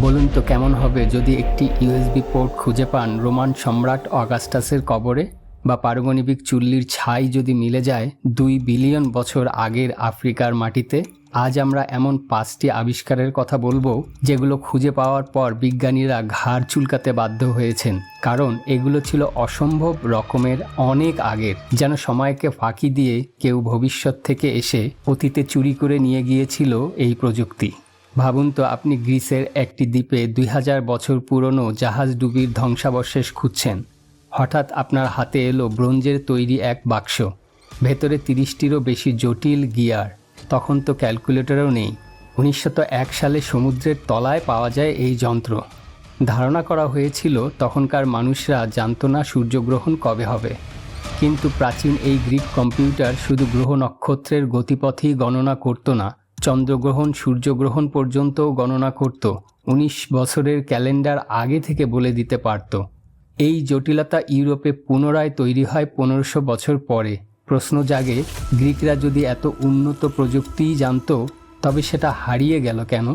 বলুন তো কেমন হবে যদি একটি ইউএসবি পোর্ট খুঁজে পান রোমান সম্রাট অগাস্টাসের কবরে? বা পারমাণবিক চুল্লির ছাই যদি মিলে যায় দুই বিলিয়ন বছর আগের আফ্রিকার মাটিতে? আজ আমরা এমন পাঁচটি আবিষ্কারের কথা বলব যেগুলো খুঁজে পাওয়ার পর বিজ্ঞানীরা ঘাড় চুলকাতে বাধ্য হয়েছেন। কারণ এগুলো ছিল অসম্ভব রকমের অনেক আগের। যেন সময়কে ফাঁকি দিয়ে কেউ ভবিষ্যৎ থেকে এসে অতীতে চুরি করে নিয়ে গিয়েছিল এই প্রযুক্তি। ভাবুন তো, আপনি গ্রিসের একটি দ্বীপে দুই হাজার বছর পুরনো জাহাজ ডুবির ধ্বংসাবশেষ খুঁজছেন। হঠাৎ আপনার হাতে এলো ব্রোঞ্জের তৈরি এক বাক্স। ভেতরে তিরিশটিরও বেশি জটিল গিয়ার। তখন তো ক্যালকুলেটরও নেই। উনিশশো এক সালে সমুদ্রের তলায় পাওয়া যায় এই যন্ত্র। ধারণা করা হয়েছিল, তখনকার মানুষরা জানতো না সূর্যগ্রহণ কবে হবে। কিন্তু প্রাচীন এই গ্রিক কম্পিউটার শুধু গ্রহ নক্ষত্রের গতিপথই গণনা করতো না। চন্দ্রগ্রহণ সূর্যগ্রহণ পর্যন্ত গণনা করত। উনিশ বছরের ক্যালেন্ডার আগে থেকে বলে দিতে পারত। এই জটিলতা ইউরোপে পুনরায় তৈরি হয় পনেরোশো বছর পরে। প্রশ্ন জাগে, গ্রিকরা যদি এত উন্নত প্রযুক্তিই জানত, তবে সেটা হারিয়ে গেল কেন?